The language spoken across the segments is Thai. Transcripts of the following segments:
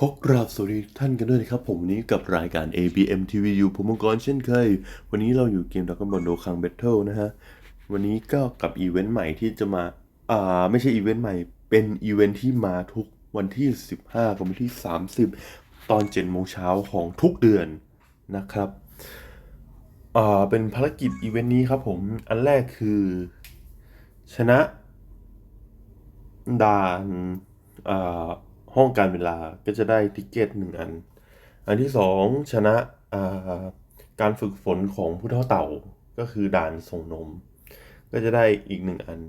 ขอกราบสวัสดีท่านกันด้วยนะครับ ผมวันนี้กับรายการ ABM TV อยู่ผมมังกรเช่นเคย วันนี้เราอยู่เกมดักกันบอลโดคังเบทเทิลนะฮะ วันนี้ก็กับอีเวนต์ใหม่ที่จะมา อ่า ไม่ใช่อีเวนต์ใหม่ เป็นอีเวนต์ที่มาทุกวันที่ 15กับวันที่ 30 ตอน7โมงเช้าของทุกเดือนนะครับ อ่า เป็นภารกิจอีเวนต์นี้ครับผม อันแรกคือ ชนะด่าน อ่า ห้องการเวลาก็จะได้ติกเก็ตหนึ่งอัน อันที่สองชนะการฝึกฝนของผู้เท่าเต่าก็คือด่านส่งนม ก็จะได้อีกหนึ่งอัน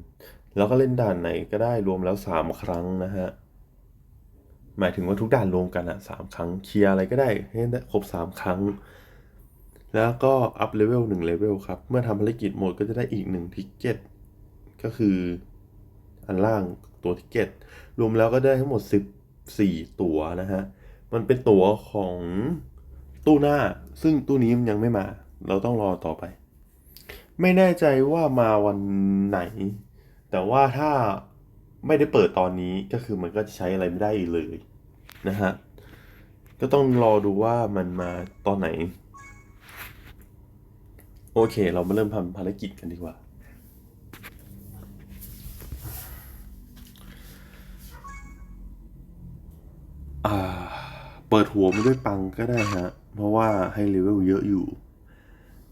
แล้วก็เล่นด่านไหนก็ได้รวมแล้วสามครั้งนะฮะหมายถึงว่าทุกด่านรวมกันอะสามครั้งเคลียร์อะไรก็ได้ให้ได้ครบสามครั้ง แล้วก็อัพเลเวลหนึ่งเลเวลครับ เมื่อทำภารกิจหมดก็จะได้อีกหนึ่งทิกเก็ตก็คืออันล่างตัวทิกเก็ตรวมแล้วก็ได้ทั้งหมด 14 ตั๋วนะฮะ มันเป็นตั๋วของตู้หน้า ซึ่งตู้นี้มันยังไม่มา เราต้องรอต่อไป ไม่แน่ใจว่ามาวันไหน แต่ว่าถ้าไม่ได้เปิดตอนนี้ก็คือมันก็จะใช้อะไรไม่ได้อีกเลยนะฮะ ก็ต้องรอดูว่ามันมาตอนไหน โอเค เรามาเริ่มทำภารกิจกันดีกว่า เปิดหัวมาด้วยปังก็ได้ฮะ เพราะว่าให้เลเวลเยอะอยู่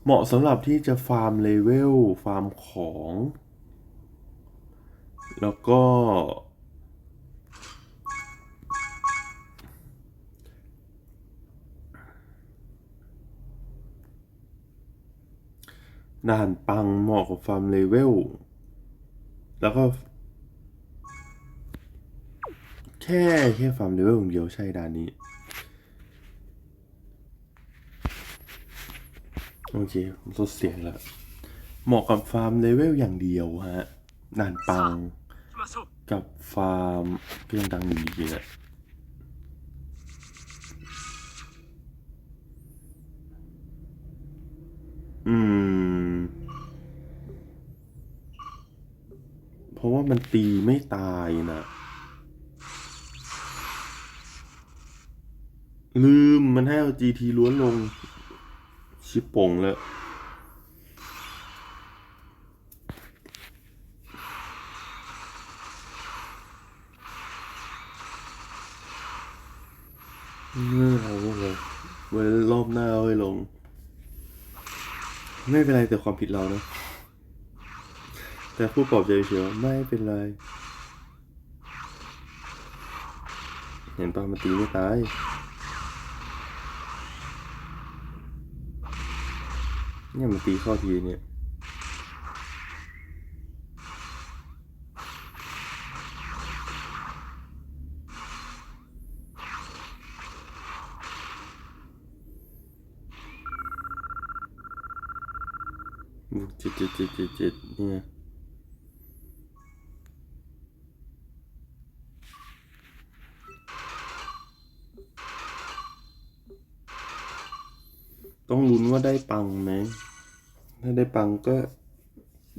เหมาะสำหรับที่จะฟาร์มเลเวล ฟาร์มของ แล้วก็ ด่านปังเหมาะกับฟาร์มเลเวล แล้วก็ แค่แค่ฟาร์มเลเวลเดียวใช่ด่านนี้ โอเคลดเสียงละเหมาะกับฟาร์มเลเวลอย่างเดียวฮะน่านปัง กับฟาร์มเครื่องดังดีเยอะอืม เพราะว่ามันตีไม่ตายนะ ลืมมันให้เอา GT ล้วนลง ชิปป่งแล้วไม่เอาบ่เลยไว้รอบหน้าเอาไว้ลง ไม่เป็นไรแต่ความผิดเรานะ แต่ผู้ปลอบใจเฉยๆไม่เป็นไร เห็นป่ะมันตีไม่ตาย เนี่ยมันตีเข้าทีเนี่ยบุกเจ็ดเจ็ดเจ็ดเจ็ดเนี่ย ต้องลุ้นว่าได้ปังไหมถ้าได้ปังก็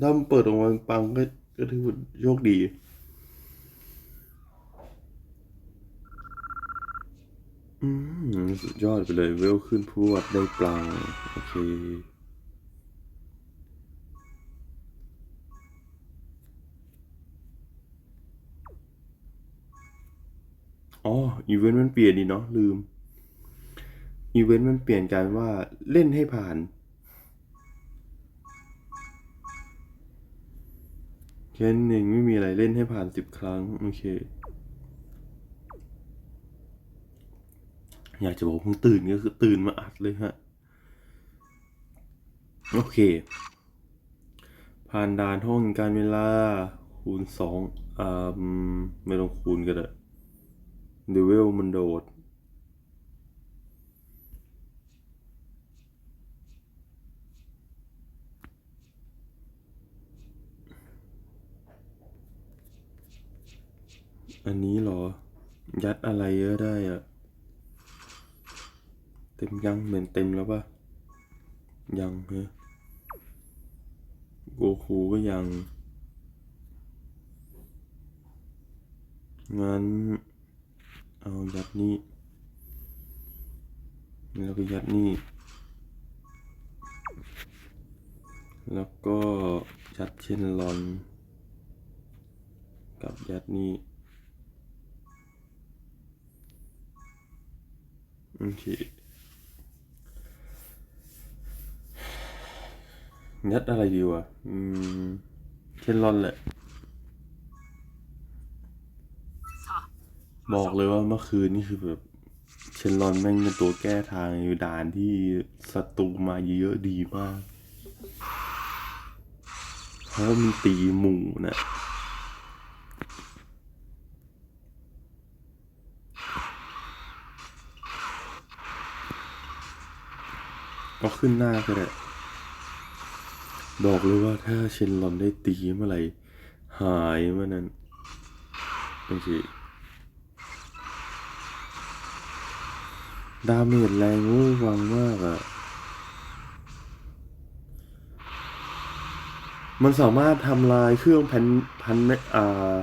ถ้ามันเปิดออกมาปังก็ก็ถือว่าโชคดี อืมสุดยอดไปเลยเวลขึ้นพรวดได้ปังโอเค อ๋ออีเวนต์มันเปลี่ยนดีเนาะลืม อีเวนต์มันเปลี่ยนกลารว่าเล่นให้ผ่าน แค่นั้นเองไม่มีอะไรเล่นให้ผ่านสิบครั้ง โอเค อยากจะบอกเพิ่งตื่นก็คือตื่นมาอัดเลยฮะ โอเค ผ่านด่านห้องการเวลา คูณสองอ่าไม่ต้องคูณก็ได้เดเวลมันโดด อันนี้หรอ ยัดอะไรเยอะได้อะเต็มยังเหมือนเต็มแล้วปะยังเฮ้ยโกคูก็ยัง งั้น เอายัดนี้แล้วก็ยัดนี่ แล้วก็ยัดเชนลอน กับยัดนี่ โอเคยัดอะไรดีวะ อืมเชนลอนแหละ บอกเลยว่าเมื่อคืนนี่คือแบบเชนลอนแม่งเป็นตัวแก้ทางอยู่ด่านที่ศัตรูมาเยอะดีมาก เพราะมันตีหมู่นะ ขึ้นหน้าก็ได้ บอกเลยว่าถ้าเชนลอนได้ตีเมื่อไหร่หายเมื่อนั้นโอเคดาเมจแรงวูวังมากอะมันสามารถทำลายเครื่องพันพันอ่า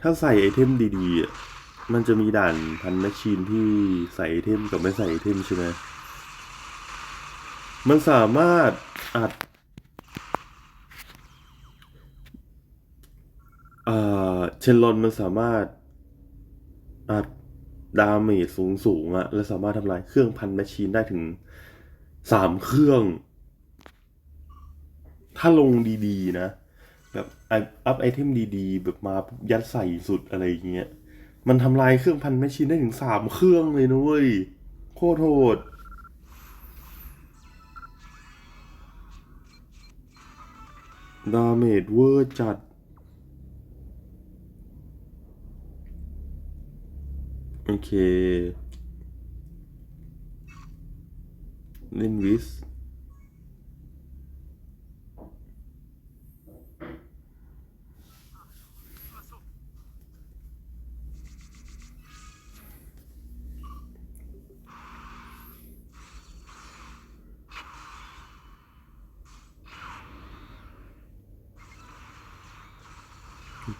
ถ้าใส่ไอเทมดีๆอะมันจะมีด่านพันแมชชีนที่ใส่ไอเทมกับไม่ใส่ไอเทมใช่ไหม มันสามารถอัดเชนลอนมันสามารถอัดดาเมจสูงสูงอะและสามารถทำลายเครื่องพันแมชชีนได้ถึงสามเครื่อง ถ้าลงดีๆนะ แบบอัพไอเทมดีๆ แบบมายัดใส่สุดอะไรอย่างเงี้ย มันทำลายเครื่องพันแมชชีนได้ถึงสามเครื่องเลยนะเว้ย โคตรโหด ดาเมจเวอร์จัด โอเค เล่นวิส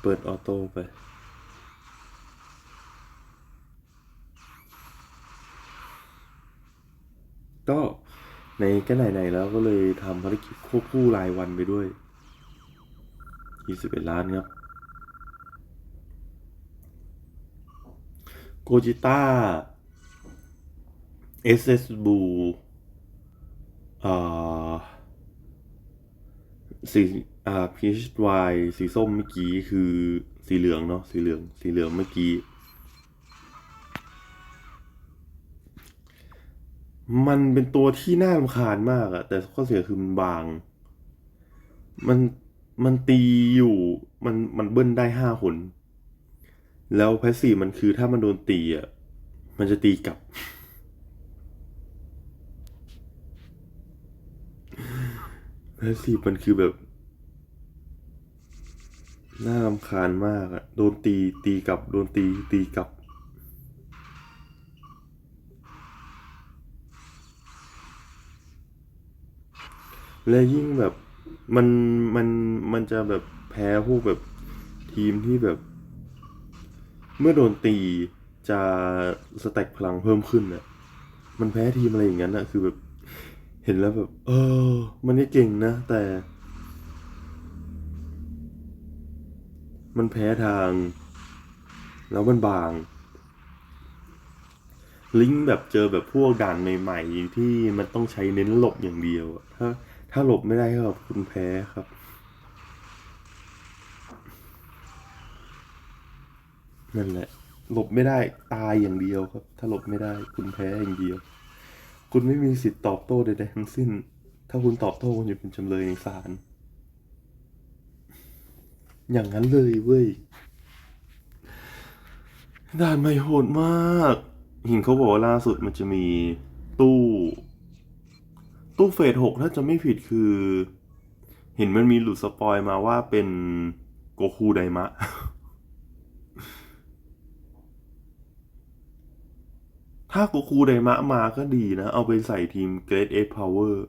เปิดออโต้ไป ก็ในก็ไหนๆแล้วก็เลยทำภารกิจควบคู่รายวันไปด้วย 21 ล้านครับ โกจิต้า SS บูอ่าสีอ่า PHY สีส้มเมื่อกี้คือสีเหลืองเนาะสีเหลืองสีเหลืองเมื่อกี้ มันเป็นตัวที่น่ารำคาญมากอะแต่ข้อเสียคือมันบาง มันมันตีอยู่ มันมันเบิ้ลได้ห้าคนแล้วแพสซีมันคือถ้ามันโดนตีอะมันจะตีกลับ แพสซีมันคือแบบ น่ารำคาญมากอะโดนตีตีกลับ โดนตีตีกลับ และยิ่งแบบมันมันมันจะแบบแพ้พวกแบบทีมที่แบบ เมื่อโดนตีจะสแต็กพลังเพิ่มขึ้นอะมันแพ้ทีมอะไรอย่างนั้นอะคือแบบ เห็นแล้วแบบ เออ มันก็เก่งนะ แต่ มันแพ้ทาง แล้วมันบาง ลิงก์แบบเจอแบบพวกด่านใหม่ ๆ ที่มันต้องใช้เน้นหลบอย่างเดียวถ้า ถ้าหลบไม่ได้ก็คุณแพ้ครับ นั่นแหละ หลบไม่ได้ตายอย่างเดียวครับ ถ้าหลบไม่ได้ คุณแพ้อย่างเดียว คุณไม่มีสิทธิ์ตอบโต้ใดๆทั้งสิ้น ถ้าคุณตอบโต้คุณจะเป็นจำเลยในศาลอย่างนั้นเลยเว้ยด่านไม่โหดมาก เห็นเขาบอกว่าล่าสุดมันจะมีตู้ ตู้เฟสหกถ้าจะไม่ผิดคือ เห็นมันมีหลุดสปอยมาว่าเป็นโกคูไดมะ ถ้าโกคูไดมะมาก็ดีนะ เอาไปใส่ทีมเกรดเอฟพาวเวอร์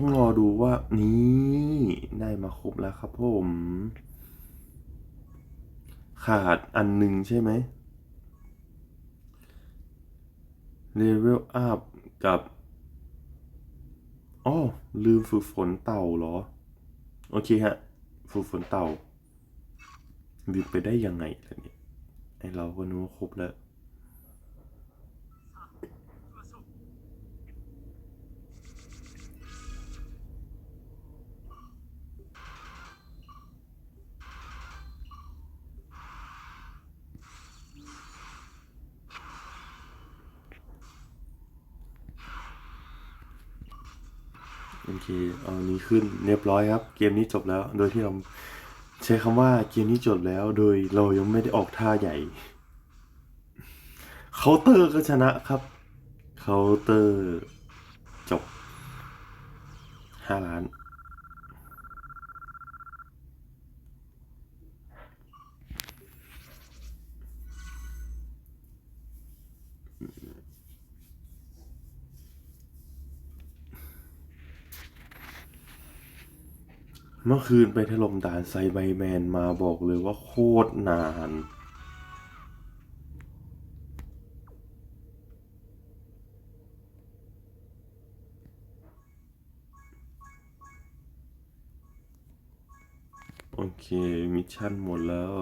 ต้องรอดูว่านี่ได้มาครบแล้วครับผม ขาดอันหนึ่งใช่ไหมเลเวลอัพกับอ๋อลืมฝึกฝนเต่าเหรอ โอเคฮะ ฝึกฝนเต่าลืมไปได้ยังไงล่ะเนี่ยไอเราก็นึกว่าครบแล้ว โอเคเอาอันนี้ขึ้นเรียบร้อยครับ เกมนี้จบแล้ว โดยที่เราใช้คำว่าเกมนี้จบแล้ว โดยเรายังไม่ได้ออกท่าใหญ่เคาน์เตอร์ก็ชนะครับเคาน์เตอร์จบห้าล้าน เมื่อคืนไปถล่มด่านไซไบแมนมาบอกเลยว่าโคตรนานโอเค มิชชั่นหมดแล้ว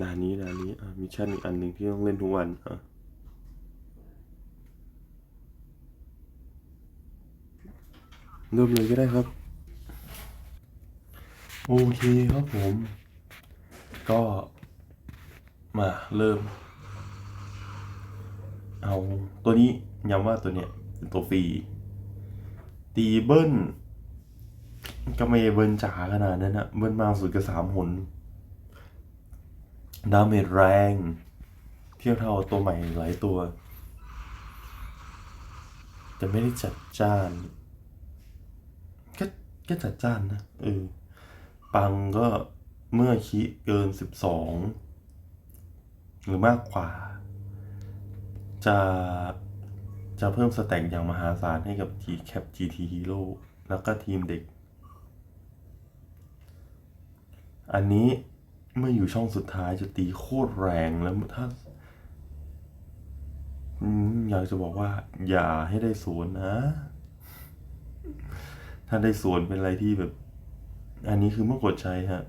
ด่านนี้ด่านนี้มิชชั่นอีกอันหนึ่งที่ต้องเล่นทุกวันอะ เริ่มเลยก็ได้ครับ โอเคครับผม ก็มาเริ่ม เอาตัวนี้ย้ำว่าตัวเนี้ยเป็นตัวฟรี ตีเบิ้ลก็ไม่เบิ้ลจ๋าขนาดนั้นนะเบิ้ลมาสุดก็สามหนดาเมจแรง เทียบเท่าตัวใหม่หลายตัว แต่ไม่ได้จัดจ้าน ก็จัดจ้านนะเออปังก็เมื่อคิเกินสิบสองหรือมากกว่า จะจะเพิ่มสแต็กอย่างมหาศาลให้กับ G Cap GT Hero แล้วก็ทีมเด็ก อันนี้เมื่ออยู่ช่องสุดท้ายจะตีโคตรแรงแล้วถ้าอยากจะบอกว่า อย่าให้ได้ศูนย์นะ ถ้าได้สวนเป็นอะไรที่แบบ อันนี้คือเมื่อกดใช้ฮะ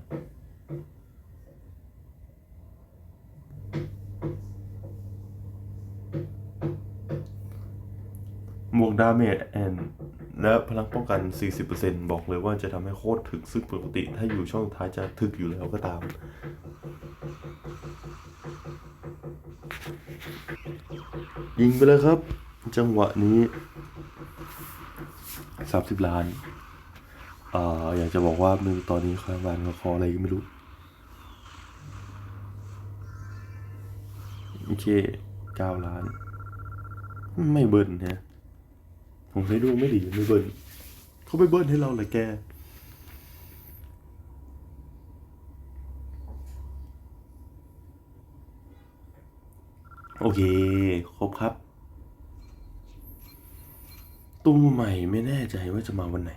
บวกดาเมจแอนและพลังป้องกัน 40%บอกเลยว่าจะทำให้โคตรถึกซึ่งปกติ ถ้าอยู่ช่องท้ายจะถึกอยู่แล้วก็ตาม ยิงไปเลยครับ จังหวะนี้ 30 ล้าน อ่าอยากจะบอกว่ามึงตอนนี้คาบานเขาขออะไรก็ไม่รู้ โอเคเก้าล้าน ไม่เบิ้ลฮะผมเคยดูไม่ดีไม่เบิ้ลเขาไปเบิ้ลให้เราเลยแกโอเค ครบครับ ตู้ใหม่ไม่แน่ใจว่าจะมาวันไหน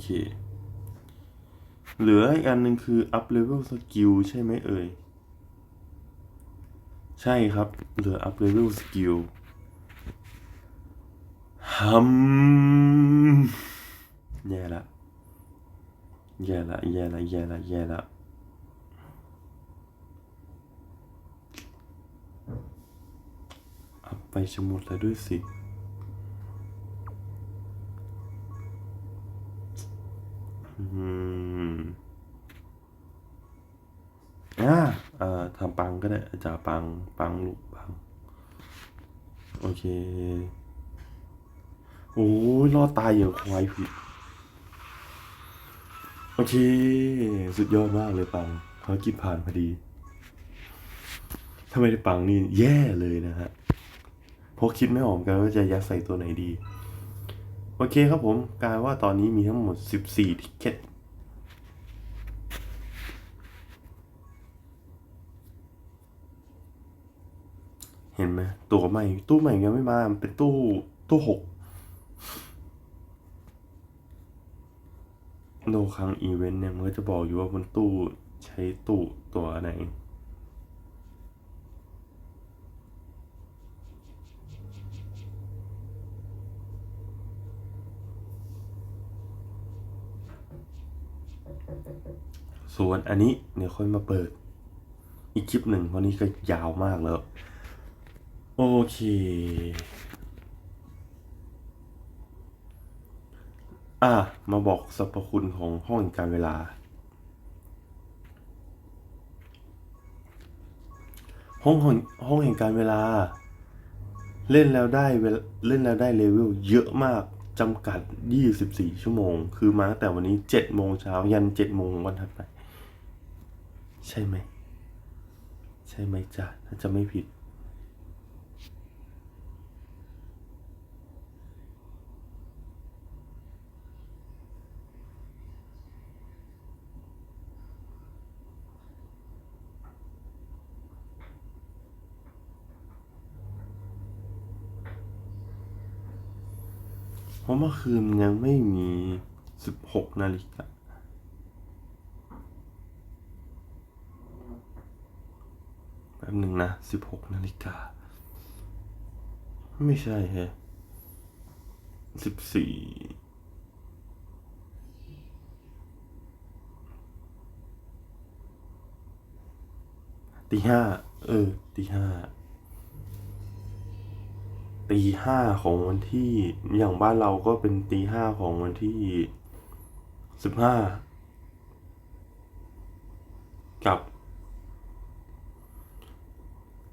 เค เหลืออีกอันหนึ่งคือ up level skill ใช่ไหมเอ่ย ใช่ครับ เหลือ up level skill ฮัมแย่ละแย่ละแย่ละแย่ละแย่ละอัพไปจะหมดแล้วด้วยสิ อืมอ่าเอ่อทำ ปังก็ได้จะปังปังลูกปัง โอเค โอ้ยรอดตายอย่างควายผิด โอเค สุดยอดมากเลยปังภากิจผ่านพอดีถ้าไม่ได้ปังนี่แย่เลยนะฮะเพราะคิดไม่ออกเหมือนกันว่าจะยัดใส่ตัวไหนดี โอเคครับผมกลายว่าตอนนี้มีทั้งหมด 14ทิกเก็ต เห็นไหมตัวใหม่ ตู้ใหม่ยังไม่มา มันเป็นตู้ตู้หกโนคังอีเวนต์เนี่ยมันก็จะบอกอยู่ว่าบนตู้ใช้ตู้ตัวไหนส่วนอันนี้เดี๋ยวค่อยมาเปิด อีกคลิปหนึ่งเพราะนี้ก็ยาวมากแล้ว โอเค อะ มาบอกสรรพคุณของห้องแห่งการเวลา ห้องห้องห้องแห่งการเวลา เล่นแล้วได้เลเล่นแล้วได้เลเวลเยอะมากจำกัด 24 ชั่วโมง คือมาตั้งแต่วันนี้ 7 โมงเช้า ยัน 7 โมงวันถัดไป ใช่ไหม ใช่ไหมจ๊ะถ้าจะไม่ผิด มื่อคืนยังไม่มี16นาฬิกาแป๊บหนึ่งนะ16นาฬิกา ไม่ใช่ฮะ14ตีห้าเออตีห้า ตีห้าของวันที่อย่างบ้านเราก็เป็นตีห้าของวันที่สิบห้ากับ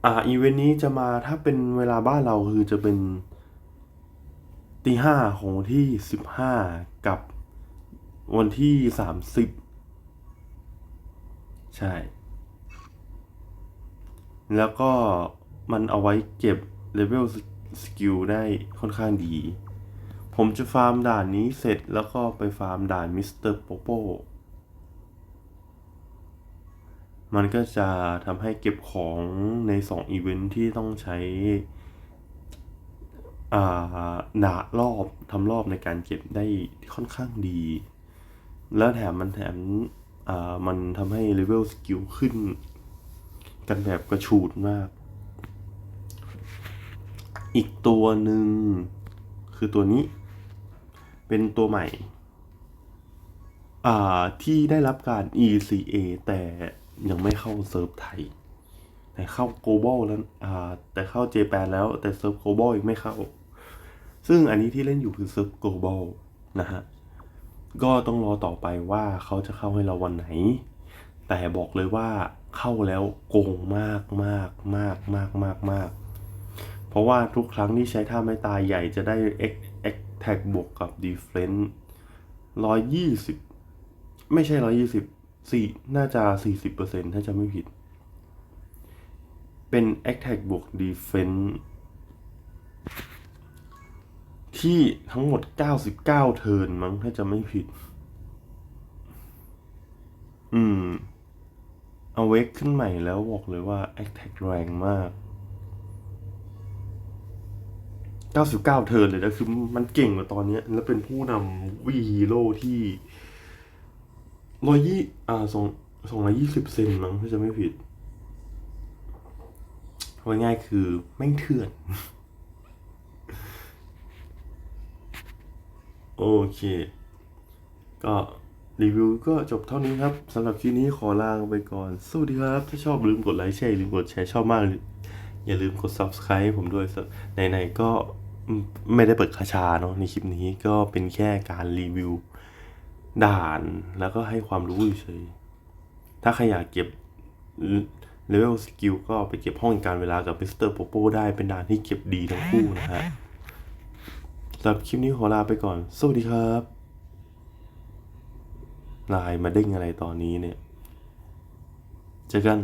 อ่าอีเวนต์นี้จะมาถ้าเป็นเวลาบ้านเราคือจะเป็นตีห้าของวันที่สิบห้ากับวันที่สามสิบใช่ แล้วก็มันเอาไว้เก็บเลเวลส สกิลได้ค่อนข้างดี ผมจะฟาร์มด่านนี้เสร็จแล้วก็ไปฟาร์มด่านมิสเตอร์โปโปมันก็จะทำให้เก็บของในสองอีเวนท์ที่ต้องใช้อ่าหนารอบทำรอบในการเก็บได้ค่อนข้างดี แล้วแถมมันแถมอ่ามันทำให้เลเวลสกิลขึ้น กันแบบกระชูดมาก อีกตัวหนึ่งคือตัวนี้ เป็นตัวใหม่ที่ได้รับการ ECA แต่ยังไม่เข้าเซิร์ฟไทย แต่เข้า global แล้วแต่เข้า Japan แล้วแต่เซิร์ฟ global ยังไม่เข้า ซึ่งอันนี้ที่เล่นอยู่คือเซิร์ฟ global นะฮะ ก็ต้องรอต่อไปว่าเขาจะเข้าให้เราวันไหน แต่บอกเลยว่าเข้าแล้วโกงมากมากมากมากมากมาก เพราะว่าทุกครั้งที่ใช้ท่าไม่ตายใหญ่จะได้ X X tag บวกกับ defense ร้อยยี่สิบไม่ใช่ร้อยยี่สิบสี่น่าจะสี่สิบเปอร์เซ็นถ้าจะไม่ผิด เป็น X tag บวก defense ที่ทั้งหมด 99 เทิร์นมั้งถ้าจะไม่ผิด อืม เอาเวกขึ้นใหม่แล้วบอกเลยว่า Attack แรงมาก 99 เทิร์นเลยนะคือมันเก่งกว่าตอนเนี้ยแล้วเป็นผู้นำวีฮีโร่ที่ร้อยยี่อ่าสองสองร้อยยี่สิบเซนมั้งถ้าจะไม่ผิดว่าง่ายคือแม่งเถื่อน โอเค ก็รีวิวก็จบเท่านี้ครับสำหรับคลิปนี้ขอลาไปก่อน สวัสดีครับ ถ้าชอบลืมกดไลค์แชร์ลืมกดแชร์ชอบมาก อย่าลืมกด subscribe ให้ผมด้วยไหนๆก็ ไม่ได้เปิดคาชาเนาะในคลิปนี้ก็เป็นแค่การรีวิวด่านแล้วก็ให้ความรู้เฉยๆถ้าใครอยากเก็บเลเวลสกิลก็ไปเก็บห้องการเวลากับมิสเตอร์โปโปได้เป็นด่านที่เก็บดีทั้งคู่นะฮะสำหรับคลิปนี้ขอลาไปก่อน สวัสดีครับลน์มาเด้งอะไรตอนนี้เนี่ย เจอกัน